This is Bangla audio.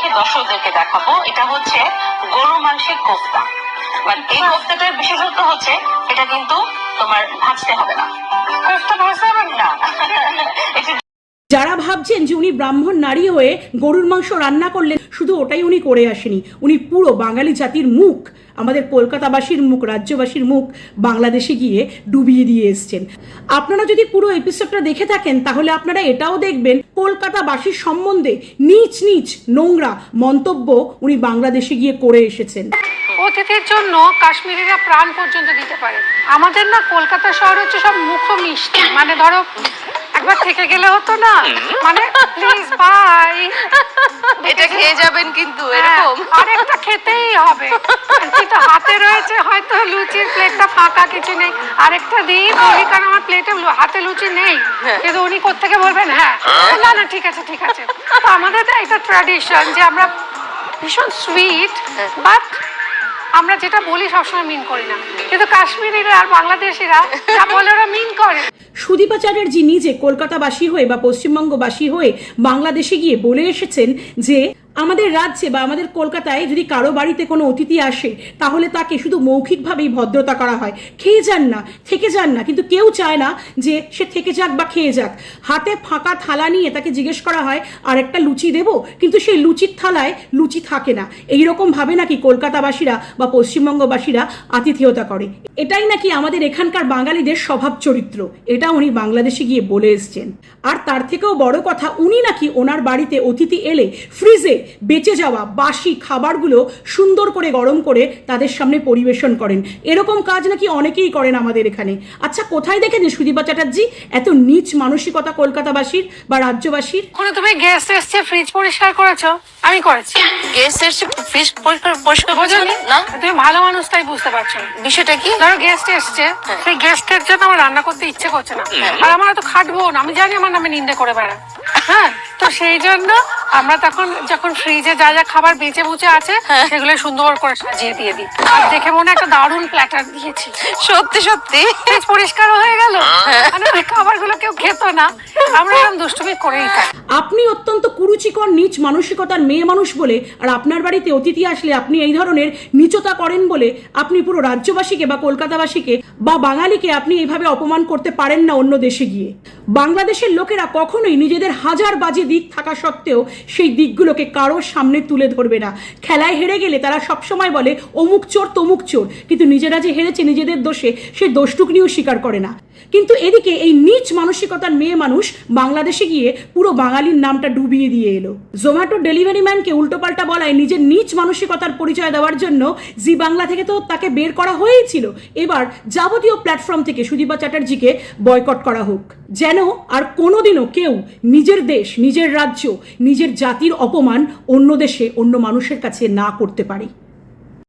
আজকে দর্শকদেরকে দেখাবো। এটা হচ্ছে গরু মাংসের কোফতা। মানে এই কোফতাটার বিশেষত্ব হচ্ছে এটা কিন্তু তোমার ভাজতে হবে না। কোফতা ভাজতে হবে না? যারা ভাবছেন যে উনি ব্রাহ্মণ নারী হয়ে গরুর মাংস রান্না করলেন, শুধু ওটাই উনি করে আসেনি। উনি পুরো বাঙালি জাতির মুখ, আমাদের কলকাতাবাসীর মুখ, রাজ্যবাসীর মুখ বাংলাদেশে গিয়ে ডুবিয়ে দিয়ে এসছেন। আপনারা যদি পুরো এপিসোডটা দেখে থাকেন, তাহলে আপনারা এটাও দেখবেন, কলকাতাবাসীর সম্বন্ধে নিচ নিচ নোংরা মন্তব্য উনি বাংলাদেশে গিয়ে করে এসেছেন। অতিথির জন্য কাশ্মীরিরা প্রাণ পর্যন্ত দিতে পারে। আমাদের না কলকাতা শহর হচ্ছে সব মুখ মিষ্টি মানে ধরো একবার থেকে গেলে হতো না? মানে প্লিজ বাই এটা খেয়ে যাবেন কিন্তু এরকম। আরেকটা খেতেই হবে। কিন্তু হাতে রয়েছে হয়তো লুচির প্লেটটা ফাঁকা কিছু নেই। আরেকটা দিই বলি কারণ আমার প্লেটে হাতে লুচি নেই। কিন্তু উনি কোত্থেকে বলবেন? হ্যাঁ। না না ঠিক আছে ঠিক আছে। তো আমাদের না এটা ট্র্যাডিশন যে আমরা ভীষণ সুইট বাট আমরা যেটা বলি সবসময় মিন করি না। কিন্তু কাশ্মীরিরা আর বাংলাদেশিরা যা বলে ওরা মিন করে। সুদীপা চ্যাটার্জি নিজে কলকাতাবাসী হয়ে বা পশ্চিমবঙ্গবাসী হয়ে বাংলাদেশে গিয়ে বলে এসেছেন যে আমাদের রাজ্যে বা আমাদের কলকাতায় যদি কারও বাড়িতে কোনো অতিথি আসে, তাহলে তাকে শুধু মৌখিকভাবেই ভদ্রতা করা হয়। খেয়ে যান না, থেকে যান না। কিন্তু কেউ চায় না যে সে থেকে যাক বা খেয়ে যাক। হাতে ফাঁকা থালা নিয়ে তাকে জিজ্ঞেস করা হয় আর একটা লুচি দেবো? কিন্তু সেই লুচির থালায় লুচি থাকে না। এইরকম ভাবে নাকি কলকাতাবাসীরা বা পশ্চিমবঙ্গবাসীরা আতিথেয়তা করে। এটাই নাকি আমাদের এখানকার বাঙালিদের স্বভাব চরিত্র। এটা উনি বাংলাদেশে গিয়ে বলে এসছেন। আর তার থেকেও বড় কথা, উনি নাকি ওনার বাড়িতে অতিথি এলে ফ্রিজে বেঁচে যাওয়া বাসি খাবারগুলো সুন্দর করে গরম করে তাদের সামনে পরিবেশন করেন। এরকম কাজ নাকি অনেকেই করেন আমাদের এখানে। আচ্ছা কোথায় দেখেছেন সুদীপা চ্যাটার্জি? এত নিচ মানসিকতা কলকাতাবাসীর বা রাজ্যবাসীর? কোনো তুমি গেস্ট এসছে ফ্রিজ পরিষ্কার করেছ? আমি করেছি। গেস্ট এসে ফিশ পরিষ্কার পরিষ্কার বোঝনি? না? তুমি ভালো মানুষ তাই বুঝতে পারছ। বিষয়টা কি? ধরো গেস্ট এসছে সেই গেস্টের জন্য আমার রান্না করতে ইচ্ছে করছে না। আর আমার তো খাটবো না আমি জানি আমার নামে নিন্দে করে বেড়া হ্যাঁ তো সেই জন্য আমরা তখন যখন ফ্রিজে যা যা খাবার বেঁচে বুচে আছে সেগুলো সুন্দর করে সাজিয়ে দিয়ে দিই। আর দেখে মনে একটা দারুণ প্ল্যাটার দিয়েছি। সত্যি সত্যি। ফ্রিজ পরিষ্কার হয়ে গেল। মানে ওই খাবারগুলো কেউ খেত না। আমরা এরকম দুষ্টুমি করেই থাকি আপনি অত্যন্ত কুরুচিকর নিচ মানসিকতার মেয়ে মানুষ বলে আর আপনার বাড়িতে অতিথি আসলে আপনি এই ধরনের নিচতা করেন বলে আপনি পুরো রাজ্যবাসীকে বা কলকাতাবাসীকে বা বাঙালিকে আপনি এইভাবে অপমান করতে পারেন না অন্য দেশে গিয়ে। বাংলাদেশের লোকেরা কখনোই নিজেদের হাজার বাজে দিক থাকা সত্ত্বেও সেই দিকগুলোকে কারোর সামনে তুলে ধরবে না। খেলায় হেরে গেলে তারা সবসময় বলে, অমুক চোর, তমুক চোর। কিন্তু নিজেরা যে হেরেছে, নিজেদের দোষে সেই দোষটুকুনিও স্বীকার করে না। কিন্তু এদিকে এই নিচ মানসিকতার মেয়ে মানুষ বাংলাদেশে গিয়ে পুরো বাঙালির নামটা ডুবিয়ে দিয়ে এলো। জোম্যাটো ডেলিভারি ম্যানকে উল্টোপাল্টা বলায় নিজের নিচ মানসিকতার পরিচয় দেওয়ার জন্য জি বাংলা থেকে তো তাকে বের করা হয়েই ছিল। এবার যাবতীয় প্ল্যাটফর্ম থেকে সুদীপা চ্যাটার্জিকে বয়কট করা হোক। যেন আর কোনোদিনও কেউ নিজের দেশ, নিজের রাজ্য, নিজের জাতির অপমান অন্য দেশে অন্য মানুষের কাছে না করতে পারে।